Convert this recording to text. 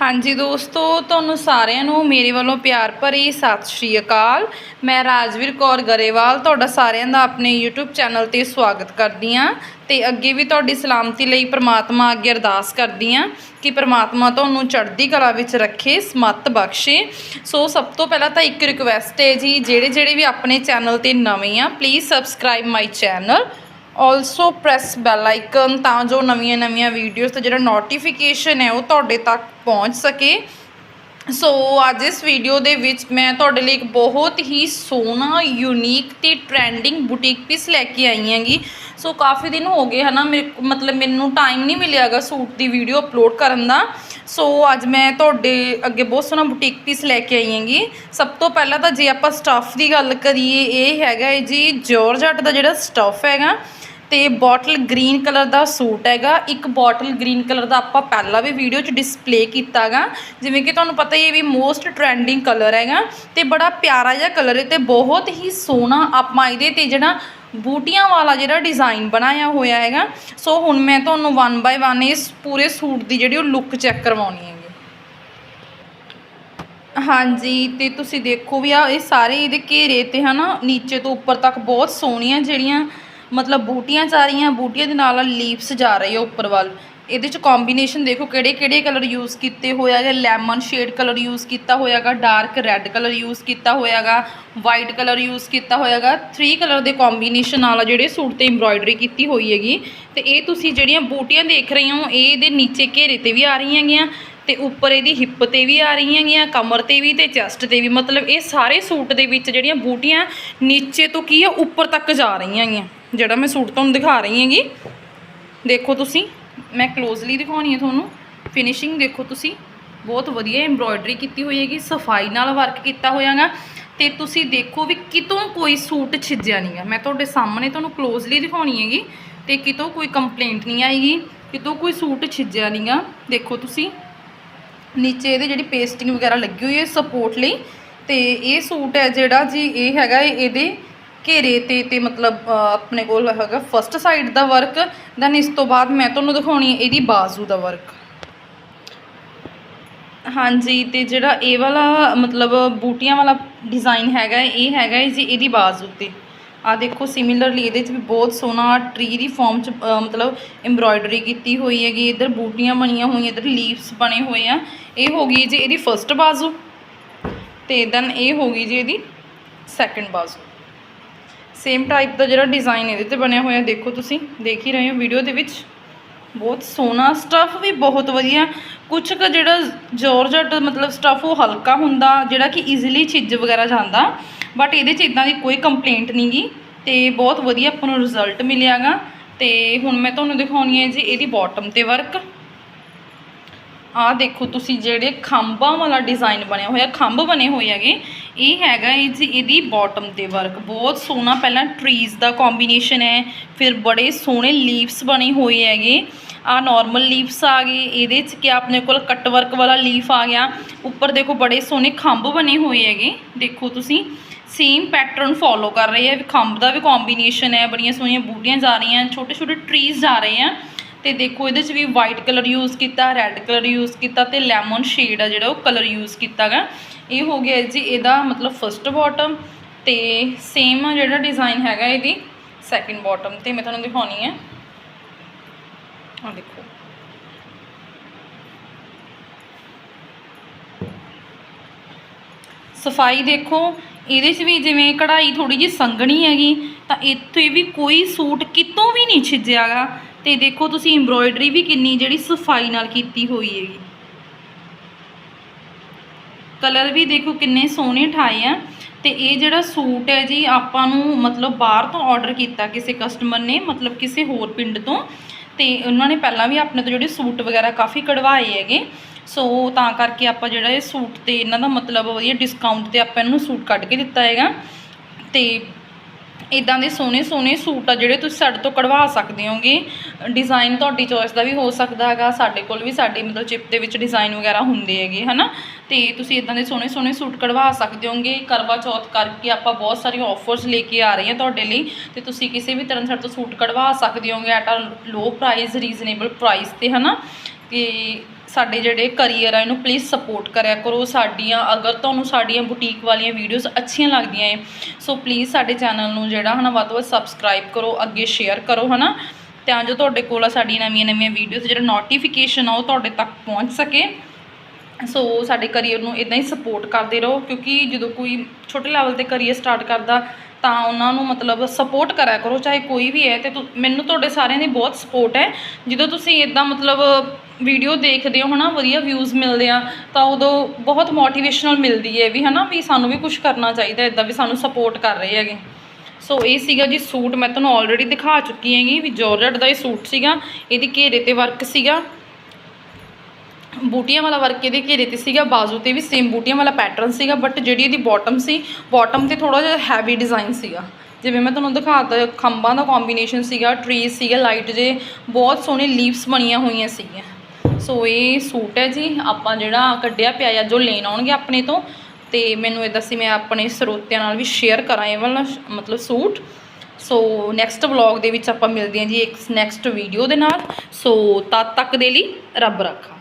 ਹਾਂਜੀ ਦੋਸਤੋ, ਤੁਹਾਨੂੰ ਸਾਰਿਆਂ ਨੂੰ ਮੇਰੇ ਵੱਲੋਂ ਪਿਆਰ ਭਰੀ ਸਤਿ ਸ਼੍ਰੀ ਅਕਾਲ। ਮੈਂ ਰਾਜਵੀਰ ਕੌਰ ਗਰੇਵਾਲ, ਤੁਹਾਡਾ ਸਾਰਿਆਂ ਦਾ ਆਪਣੇ YouTube ਚੈਨਲ ਤੇ ਸਵਾਗਤ ਕਰਦੀ ਹਾਂ ਤੇ ਅੱਗੇ ਵੀ ਤੁਹਾਡੀ ਸਲਾਮਤੀ ਲਈ ਪ੍ਰਮਾਤਮਾ ਅੱਗੇ ਅਰਦਾਸ ਕਰਦੀ ਹਾਂ ਕਿ ਪ੍ਰਮਾਤਮਾ ਤੁਹਾਨੂੰ ਚੜ੍ਹਦੀ ਕਲਾ ਵਿੱਚ ਰੱਖੇ, ਸਮੱਤ ਬਖਸ਼ੇ। ਸੋ ਸਭ ਤੋਂ ਪਹਿਲਾਂ ਤਾਂ ਇੱਕ ਰਿਕੁਐਸਟ ਹੈ ਜੀ ਜਿਹੜੇ ਜਿਹੜੇ ਵੀ ਆਪਣੇ ਚੈਨਲ ਤੇ ਨਵੇਂ ਆ please subscribe my channel also press bell icon ਤਾਂ ਜੋ ਨਵੀਆਂ ਨਵੀਆਂ ਵੀਡੀਓਜ਼ ਤੇ ਜਿਹੜਾ ਨੋਟੀਫਿਕੇਸ਼ਨ ਹੈ ਉਹ ਤੁਹਾਡੇ ਤੱਕ ਪਹੁੰਚ ਸਕੇ। ਸੋ ਅੱਜ ਇਸ ਵੀਡੀਓ ਦੇ ਵਿੱਚ ਮੈਂ ਤੁਹਾਡੇ ਲਈ ਇੱਕ ਬਹੁਤ ਹੀ ਸੋਹਣਾ ਯੂਨੀਕ ਤੇ ਟ੍ਰੈਂਡਿੰਗ ਬੁਟੀਕ ਪੀਸ ਲੈ ਕੇ ਆਈ ਹਾਂਗੀ। ਸੋ ਕਾਫੀ ਦਿਨ ਹੋ ਗਏ ਹਨਾ, ਮੇਰੇ ਮਤਲਬ ਮੈਨੂੰ ਟਾਈਮ ਨਹੀਂ ਮਿਲਿਆਗਾ ਸੂਟ ਦੀ ਵੀਡੀਓ ਅਪਲੋਡ ਕਰਨ ਦਾ। ਸੋ ਅੱਜ ਮੈਂ ਤੁਹਾਡੇ ਅੱਗੇ ਬਹੁਤ ਸੋਹਣਾ ਬੁਟੀਕ ਪੀਸ ਲੈ ਕੇ ਆਈ ਹਾਂਗੀ। ਸਭ ਤੋਂ ਪਹਿਲਾਂ ਤਾਂ ਜੇ ਆਪਾਂ ਸਟੱਫ ਦੀ ਗੱਲ ਕਰੀਏ, ਇਹ ਹੈਗਾ ਹੈ ਜੀ ਜੋਰਜਟ ਦਾ ਜਿਹੜਾ ਸਟੱਫ ਹੈਗਾ। ਤੇ ਬੋਟਲ ਗ੍ਰੀਨ ਕਲਰ ਦਾ ਸੂਟ ਹੈਗਾ। ਇੱਕ ਬੋਟਲ ਗ੍ਰੀਨ ਕਲਰ ਦਾ ਆਪਾਂ ਪਹਿਲਾਂ ਵੀ ਵੀਡੀਓ 'ਚ ਡਿਸਪਲੇ ਕੀਤਾਗਾ। ਜਿਵੇਂ ਕਿ ਤੁਹਾਨੂੰ ਪਤਾ ਹੀ ਹੈ ਵੀ ਮੋਸਟ ਟ੍ਰੈਂਡਿੰਗ ਕਲਰ ਹੈਗਾ ਤੇ ਬੜਾ ਪਿਆਰਾ ਜਿਹਾ ਕਲਰ ਹੈ ਤੇ ਬਹੁਤ ਹੀ ਸੋਹਣਾ ਆਪਾਂ ਇਹਦੇ ਤੇ ਜਿਹੜਾ ਬੂਟੀਆਂ ਵਾਲਾ ਜਿਹੜਾ ਡਿਜ਼ਾਈਨ ਬਣਾਇਆ ਹੋਇਆ ਹੈਗਾ। ਸੋ ਹੁਣ ਮੈਂ ਤੁਹਾਨੂੰ ਵਨ ਬਾਏ ਵਨ ਇਸ ਪੂਰੇ ਸੂਟ ਦੀ ਜਿਹੜੀ ਉਹ ਲੁੱਕ ਚੈੱਕ ਕਰਵਾਉਣੀ ਹੈਗੀ। ਹਾਂਜੀ, ਤੇ ਤੁਸੀਂ ਦੇਖੋ ਵੀ ਆ ਇਹ ਸਾਰੇ ਇਹਦੇ ਘੇਰੇ ਤੇ ਹਨਾ, ਨੀਚੇ ਤੋਂ ਉੱਪਰ ਤੱਕ ਬਹੁਤ ਸੋਹਣੀਆਂ ਜਿਹੜੀਆਂ ਮਤਲਬ ਬੂਟੀਆਂ ਜਾ ਰਹੀਆਂ, ਬੂਟੀਆਂ ਦੇ ਨਾਲ ਨਾਲ ਲੀਵਸ ਜਾ ਰਹੇ ਆ ਉੱਪਰ ਵੱਲ। ਇਹਦੇ ਚ ਕੰਬੀਨੇਸ਼ਨ ਦੇਖੋ ਕਿਹੜੇ ਕਿਹੜੇ ਕਲਰ ਯੂਜ਼ ਕੀਤੇ ਹੋਇਆ ਹੈ ਲੈਮਨ ਸ਼ੇਡ ਕਲਰ ਯੂਜ਼ ਕੀਤਾ ਹੋਇਆਗਾ ਡਾਰਕ ਰੈੱਡ ਕਲਰ ਯੂਜ਼ ਕੀਤਾ ਹੋਇਆਗਾ ਵਾਈਟ ਕਲਰ ਯੂਜ਼ ਕੀਤਾ ਹੋਇਆਗਾ 3 ਕਲਰ ਦੇ ਕੰਬੀਨੇਸ਼ਨ ਨਾਲ ਜਿਹੜੇ ਸੂਟ ਤੇ ਐਮਬ੍ਰਾਇਡਰੀ ਕੀਤੀ ਹੋਈ ਹੈਗੀ। ਤੇ ਇਹ ਤੁਸੀਂ ਜਿਹੜੀਆਂ ਬੂਟੀਆਂ ਦੇਖ ਰਹੇ ਹੋ, ਇਹ ਇਹਦੇ ਨੀਚੇ ਘੇਰੇ ਤੇ ਵੀ ਆ ਰਹੀਆਂ ਹੈਗੀਆਂ। ਤੇ ਉੱਪਰ ਇਹਦੀ ਹਿੱਪ ਤੇ ਵੀ ਆ ਰਹੀਆਂ ਗੀਆਂ, ਕਮਰ ਤੇ ਵੀ ਤੇ ਚੈਸਟ ਤੇ ਵੀ। ਮਤਲਬ ਇਹ ਸਾਰੇ ਸੂਟ ਦੇ ਵਿੱਚ ਜਿਹੜੀਆਂ ਬੂਟੀਆਂ ਨੀਚੇ ਤੋਂ ਕੀ ਆ, ਉੱਪਰ ਤੱਕ ਜਾ ਰਹੀਆਂ ਗੀਆਂ। ਜਿਹੜਾ ਮੈਂ ਸੂਟ ਤੁਹਾਨੂੰ ਦਿਖਾ ਰਹੀ ਹੈਗੀ, ਦੇਖੋ ਤੁਸੀਂ। ਮੈਂ ਕਲੋਜ਼ਲੀ ਦਿਖਾਉਣੀ ਹੈ ਤੁਹਾਨੂੰ। ਫਿਨਿਸ਼ਿੰਗ ਦੇਖੋ ਤੁਸੀਂ। ਬਹੁਤ ਵਧੀਆ ਐਮਬ੍ਰੋਇਡਰੀ ਕੀਤੀ ਹੋਈ ਹੈਗੀ, ਸਫ਼ਾਈ ਨਾਲ ਵਰਕ ਕੀਤਾ ਹੋਇਆਗਾ। ਤੇ ਤੁਸੀਂ ਦੇਖੋ ਵੀ ਕਿਤੋਂ ਕੋਈ ਸੂਟ ਛਿੱਜਿਆ ਨਹੀਂਗਾ ਮੈਂ ਤੁਹਾਡੇ ਸਾਹਮਣੇ ਤੁਹਾਨੂੰ ਕਲੋਜ਼ਲੀ ਦਿਖਾਉਣੀ ਹੈਗੀ, ਤੇ ਕਿਤੋਂ ਕੋਈ ਕੰਪਲੇਂਟ ਨਹੀਂ ਆਏਗੀ ਕਿਤੋਂ ਕੋਈ ਸੂਟ ਛਿੱਜਿਆ ਨਹੀਂਗਾ ਦੇਖੋ ਤੁਸੀਂ। ਨੀਚੇ ਇਹਦੇ ਜਿਹੜੀ ਪੇਸਟਿੰਗ ਵਗੈਰਾ ਲੱਗੀ ਹੋਈ ਹੈ ਸਪੋਰਟ ਲਈ। ਤੇ ਇਹ ਸੂਟ ਹੈ ਜਿਹੜਾ ਜੀ, ਇਹ ਹੈਗਾ ਇਹਦੇ ਘੇਰੇ ਤੇ ਤੇ ਮਤਲਬ ਆਪਣੇ ਕੋਲ ਹੈਗਾ ਫਸਟ ਸਾਈਡ ਦਾ ਵਰਕ ਦੈਨ ਇਸ ਤੋਂ ਬਾਅਦ ਮੈਂ ਤੁਹਾਨੂੰ ਦਿਖਾਉਣੀ ਹੈ ਇਹਦੀ ਬਾਜ਼ੂ ਦਾ ਵਰਕ ਹਾਂਜੀ, ਤੇ ਜਿਹੜਾ ਇਹ ਵਾਲਾ ਮਤਲਬ ਬੂਟੀਆਂ ਵਾਲਾ ਡਿਜ਼ਾਈਨ ਹੈਗਾ ਇਹ ਹੈਗਾ ਹੈ ਜੀ ਇਹਦੀ ਬਾਜ਼ੂ ਤੇ। ਆ ਦੇਖੋ ਸਿਮਿਲਰਲੀ ਇਹਦੇ 'ਚ ਵੀ ਬਹੁਤ ਸੋਹਣਾ ਟਰੀ ਦੀ ਫਾਰਮ 'ਚ ਮਤਲਬ ਐਮਬ੍ਰੋਇਡਰੀ ਕੀਤੀ ਹੋਈ ਹੈਗੀ। ਇਧਰ ਬੂਟੀਆਂ ਬਣੀਆਂ ਹੋਈਆਂ, ਇਧਰ ਲੀਵਸ ਬਣੇ ਹੋਏ ਆ। ਇਹ ਹੋ ਗਈ ਜੀ ਇਹਦੀ ਫਰਸਟ ਬਾਜ਼ੂ ਤੇ ਦੈਨ ਇਹ ਹੋ ਗਈ ਜੀ ਇਹਦੀ ਸੈਕੰਡ ਬਾਜ਼ੂ। ਸੇਮ ਟਾਈਪ ਦਾ ਜਿਹੜਾ ਡਿਜ਼ਾਈਨ ਇਹਦੇ ਤੇ ਬਣਿਆ ਹੋਇਆ, ਦੇਖੋ ਤੁਸੀਂ, ਦੇਖ ਹੀ ਰਹੇ ਹੋ ਵੀਡੀਓ ਦੇ ਵਿੱਚ। ਬਹੁਤ ਸੋਹਣਾ ਸਟੱਫ ਵੀ, ਬਹੁਤ ਵਧੀਆ। ਕੁਝ ਕੁ ਜਿਹੜਾ ਜੋਰਜਟ ਮਤਲਬ ਸਟੱਫ ਉਹ ਹਲਕਾ ਹੁੰਦਾ, ਜਿਹੜਾ ਕਿ ਈਜ਼ੀਲੀ ਛਿੱਜ ਵਗੈਰਾ ਜਾਂਦਾ। ਬਟ ਇਹਦੇ 'ਚ ਇਦਾਂ ਦੀ ਕੋਈ ਕੰਪਲੇਂਟ ਨਹੀਂਗੀ ਤੇ ਬਹੁਤ ਵਧੀਆ ਆਪਾਂ ਨੂੰ ਰਿਜ਼ਲਟ ਮਿਲਿਆਗਾ ਤੇ ਹੁਣ ਮੈਂ ਤੁਹਾਨੂੰ ਦਿਖਾਉਣੀ ਹੈ ਜੀ ਇਹਦੀ ਬਾਟਮ ਤੇ ਵਰਕ ਆਹ ਦੇਖੋ ਤੁਸੀਂ ਜਿਹੜੇ ਖੰਭਾਂ ਵਾਲਾ ਡਿਜ਼ਾਈਨ ਬਣਿਆ ਹੋਇਆ, ਖੰਭ ਬਣੇ ਹੋਏ ਹੈਗੇ, ਇਹ ਹੈਗਾ ਇਹ ਜੀ ਇਹਦੀ ਬਾਟਮ ਤੇ ਵਰਕ ਬਹੁਤ ਸੋਹਣਾ ਪਹਿਲਾਂ ਟਰੀਜ਼ ਦਾ ਕੰਬੀਨੇਸ਼ਨ ਹੈ, ਫਿਰ ਬੜੇ ਸੋਹਣੇ ਲੀਵਸ ਬਣੇ ਹੋਏ ਹੈਗੇ। ਆ ਨਾਰਮਲ ਲੀਵਸ ਆ ਗਏ, ਇਹਦੇ 'ਚ ਕਿ ਆਪਣੇ ਕੋਲ ਕੱਟ ਵਰਕ ਵਾਲਾ ਲੀਫ ਆ ਗਿਆ। ਉੱਪਰ ਦੇਖੋ ਬੜੇ ਸੋਹਣੇ ਖੰਭ ਬਣੇ ਹੋਏ ਹੈਗੇ, ਦੇਖੋ ਤੁਸੀਂ। ਸੇਮ ਪੈਟਰਨ ਫੋਲੋ ਕਰ ਰਹੀ ਹੈ ਖੰਭ ਦਾ ਵੀ ਕੰਬੀਨੇਸ਼ਨ ਹੈ, ਬੜੀਆਂ ਸੋਹਣੀਆਂ ਬੂਟੀਆਂ ਜਾ ਰਹੀਆਂ ਛੋਟੇ ਛੋਟੇ ਟਰੀਜ਼ ਜਾ ਰਹੇ ਆ। ਤੇ ਦੇਖੋ, ਇਹਦੇ 'ਚ ਵੀ ਵਾਈਟ ਕਲਰ ਯੂਜ਼ ਕੀਤਾ ਰੈੱਡ ਕਲਰ ਯੂਜ਼ ਕੀਤਾ ਤੇ ਲੈਮਨ ਸ਼ੇਡ ਆ ਜਿਹੜਾ, ਉਹ ਕਲਰ ਯੂਜ਼ ਕੀਤਾਗਾ ਇਹ ਹੋ ਗਿਆ ਜੀ ਇਹਦਾ ਮਤਲਬ ਫਰਸਟ ਬਾਟਮ ਤੇ ਸੇਮ ਜਿਹੜਾ ਡਿਜ਼ਾਈਨ ਹੈਗਾ ਇਹਦੀ ਸੈਕਿੰਡ ਬਾਟਮ ਤੇ ਮੈਂ ਤੁਹਾਨੂੰ ਦਿਖਾਉਣੀ ਹੈ ਆ ਦੇਖੋ। ਸਫ਼ਾਈ ਦੇਖੋ ਇਹਦੇ 'ਚ ਵੀ ਜਿਵੇਂ ਕਢਾਈ ਥੋੜੀ ਜਿਹੀ ਸੰਘਣੀ ਹੈਗੀ, ਤਾਂ ਇੱਥੇ ਵੀ ਕੋਈ ਸੂਟ ਕਿਤੋਂ ਵੀ ਨਹੀਂ ਛਿੱਜਿਆਗਾ। ਤੇ ਦੇਖੋ ਤੁਸੀਂ ਐਮਬ੍ਰੋਇਡਰੀ ਵੀ ਕਿੰਨੀ ਜਿਹੜੀ ਸਫ਼ਾਈ ਨਾਲ ਕੀਤੀ ਹੋਈ ਹੈਗੀ। ਕਲਰ ਵੀ ਦੇਖੋ ਕਿੰਨੇ ਸੋਹਣੇ ਠਾਏ ਆ। ਤੇ ਇਹ ਜਿਹੜਾ ਸੂਟ ਹੈ ਜੀ, ਆਪਾਂ ਨੂੰ ਮਤਲਬ ਬਾਹਰ ਤੋਂ ਆਰਡਰ ਕੀਤਾ ਕਿਸੇ ਕਸਟਮਰ ਨੇ, ਮਤਲਬ ਕਿਸੇ ਹੋਰ ਪਿੰਡ ਤੋਂ। ਤੇ ਉਹਨਾਂ ਨੇ ਪਹਿਲਾਂ ਵੀ ਆਪਣੇ ਤੋਂ ਜਿਹੜੇ ਸੂਟ ਵਗੈਰਾ ਕਾਫੀ ਕਢਵਾਏ ਹੈਗੇ। ਸੋ ਤਾਂ ਕਰਕੇ ਆਪਾਂ ਜਿਹੜਾ ਇਹ ਸੂਟ ਤੇ ਇਹਨਾਂ ਦਾ ਮਤਲਬ ਵਧੀਆ ਡਿਸਕਾਊਂਟ ਤੇ ਆਪਾਂ ਇਹਨੂੰ ਸੂਟ ਕੱਢ ਕੇ ਦਿੱਤਾ ਹੈਗਾ। ਤੇ ਇਦਾਂ ਦੇ ਸੋਹਣੇ ਸੋਹਣੇ ਸੂਟ ਆ ਜਿਹੜੇ ਤੁਸੀਂ ਸਾਡੇ ਤੋਂ ਕਢਵਾ ਸਕਦੇ ਹੋਗੇ। ਡਿਜ਼ਾਈਨ ਤੁਹਾਡੀ ਚੋਇਸ ਦਾ ਵੀ ਹੋ ਸਕਦਾ ਹੈਗਾ। ਸਾਡੇ ਕੋਲ ਵੀ ਸਾਡੇ ਮਤਲਬ ਚਿਪ ਦੇ ਵਿੱਚ ਡਿਜ਼ਾਈਨ ਵਗੈਰਾ ਹੁੰਦੇ ਹੈਗੇ, ਹਨਾ? ਤੇ ਤੁਸੀਂ ਇਦਾਂ ਦੇ ਸੋਹਣੇ ਸੋਹਣੇ ਸੂਟ ਕਢਵਾ ਸਕਦੇ ਹੋਗੇ। ਕਰਵਾ ਚੌਥ ਕਰਕੇ ਆਪਾਂ ਬਹੁਤ ਸਾਰੀਆਂ ਆਫਰਸ ਲੈ ਕੇ ਆ ਰਹੇ ਹਾਂ ਤੁਹਾਡੇ ਲਈ। ਤੇ ਤੁਸੀਂ ਕਿਸੇ ਵੀ ਤਰ੍ਹਾਂ ਸਾਡੇ ਤੋਂ ਸੂਟ ਕਢਵਾ ਸਕਦੇ ਹੋਗੇ। At a low price reasonable price ਤੇ, ਹਨਾ? ਤੇ ਸਾਡੇ ਜਿਹੜੇ ਕਰੀਅਰ ਆ, ਇਹਨੂੰ ਪਲੀਜ਼ ਸਪੋਰਟ ਕਰਿਆ ਕਰੋ। ਸਾਡੀਆਂ, ਅਗਰ ਤੁਹਾਨੂੰ ਸਾਡੀਆਂ ਬੁਟੀਕ ਵਾਲੀਆਂ ਵੀਡੀਓਜ਼ ਅੱਛੀਆਂ ਲੱਗਦੀਆਂ ਏ ਸੋ ਪਲੀਜ਼ ਸਾਡੇ ਚੈਨਲ ਨੂੰ ਜਿਹੜਾ ਹਨਾ, ਵੱਧ ਤੋਂ ਵੱਧ ਸਬਸਕ੍ਰਾਈਬ ਕਰੋ, ਅੱਗੇ ਸ਼ੇਅਰ ਕਰੋ, ਹਨਾ। ਤਾਂ ਜੋ ਤੁਹਾਡੇ ਕੋਲ ਆ ਸਾਡੀਆਂ ਨਵੀਆਂ ਨਵੀਆਂ ਵੀਡੀਓਜ਼ ਜਿਹੜਾ ਨੋਟੀਫਿਕੇਸ਼ਨ ਆ, ਉਹ ਤੁਹਾਡੇ ਤੱਕ ਪਹੁੰਚ ਸਕੇ। ਸੋ ਸਾਡੇ ਕਰੀਅਰ ਨੂੰ ਇਦਾਂ ਹੀ ਸਪੋਰਟ ਕਰਦੇ ਰਹੋ, ਕਿਉਂਕਿ ਜਦੋਂ ਕੋਈ ਛੋਟੇ ਲੈਵਲ ਤੇ ਕਰੀਅਰ ਸਟਾਰਟ ਕਰਦਾ, ਤਾਂ ਉਹਨਾਂ ਨੂੰ ਮਤਲਬ ਸਪੋਰਟ ਕਰਿਆ ਕਰੋ, ਚਾਹੇ ਕੋਈ ਵੀ ਹੈ, ਤੇ ਤੁ- ਮੈਨੂੰ ਤੁਹਾਡੇ ਸਾਰਿਆਂ ਦੀ ਬਹੁਤ ਸਪੋਰਟ ਹੈ। ਜਦੋਂ ਤੁਸੀਂ ਇਦਾਂ ਮਤਲਬ ਵੀਡੀਓ ਦੇਖਦੇ ਹੋ, ਹਨਾ, ਵਧੀਆ ਵਿਊਜ਼ ਮਿਲਦੇ ਆ, ਤਾਂ ਉਦੋਂ ਬਹੁਤ ਮੋਟੀਵੇਸ਼ਨਲ ਮਿਲਦੀ ਹੈ ਵੀ, ਹਨਾ, ਵੀ ਸਾਨੂੰ ਵੀ ਕੁਝ ਕਰਨਾ ਚਾਹੀਦਾ ਇਦਾਂ ਵੀ ਸਾਨੂੰ ਸਪੋਰਟ ਕਰ ਰਹੇ ਹੈਗੇ। ਸੋ ਇਹ ਸੀਗਾ ਜੀ ਸੂਟ, ਮੈਂ ਤੁਹਾਨੂੰ ਆਲਰੇਡੀ ਦਿਖਾ ਚੁੱਕੀ ਹੈਗੀ, ਵੀ ਜੋਰਜਟ ਦਾ ਇਹ ਸੂਟ ਸੀਗਾ, ਇਹਦੇ ਘੇਰੇ ਤੇ ਵਰਕ ਸੀਗਾ। ਬੂਟੀਆਂ ਵਾਲਾ ਵਰਕ ਇਹਦੇ ਘੇਰੇ ਤੇ ਸੀਗਾ, ਬਾਜ਼ੂ ਤੇ ਵੀ ਸੇਮ ਬੂਟੀਆਂ ਵਾਲਾ ਪੈਟਰਨ ਸੀਗਾ ਬਟ ਜਿਹੜੀ ਇਹਦੀ ਬਾਟਮ ਸੀ ਬਾਟਮ ਤੇ ਥੋੜਾ ਜਿਹਾ ਹੈਵੀ ਡਿਜ਼ਾਈਨ ਸੀਗਾ। ਜਿਵੇਂ ਮੈਂ ਤੁਹਾਨੂੰ ਦਿਖਾਤਾ ਖੰਭਾਂ ਦਾ ਕੰਬੀਨੇਸ਼ਨ ਸੀਗਾ ਟਰੀਜ਼ ਸੀਗੇ ਲਾਈਟ ਜੇ ਬਹੁਤ ਸੋਹਣੇ ਲੀਵਸ ਬਣੀਆਂ ਹੋਈਆਂ ਸੀਗੀਆਂ। ਸੋ ਇਹ ਸੂਟ ਹੈ ਜੀ, ਆਪਾਂ ਜਿਹੜਾ ਕੱਢਿਆ ਪਿਆ ਆ, ਜੋ ਲੈਣ ਆਉਣਗੇ ਆਪਣੇ ਤੋਂ, ਤੇ ਮੈਨੂੰ ਇਦਾਂ ਸੀ ਮੈਂ ਆਪਣੇ ਸਰੋਤਿਆਂ ਨਾਲ ਵੀ ਸ਼ੇਅਰ ਕਰਾਂ ਇਹ ਵਾਲਾ ਮਤਲਬ ਸੂਟ। ਸੋ ਨੈਕਸਟ ਵਲੌਗ ਦੇ ਵਿੱਚ ਆਪਾਂ ਮਿਲਦੇ ਹਾਂ ਜੀ, ਇੱਕ ਨੈਕਸਟ ਵੀਡੀਓ ਦੇ ਨਾਲ। ਸੋ ਤਦ ਤੱਕ ਦੇ ਲਈ ਰੱਬ ਰੱਖਾ।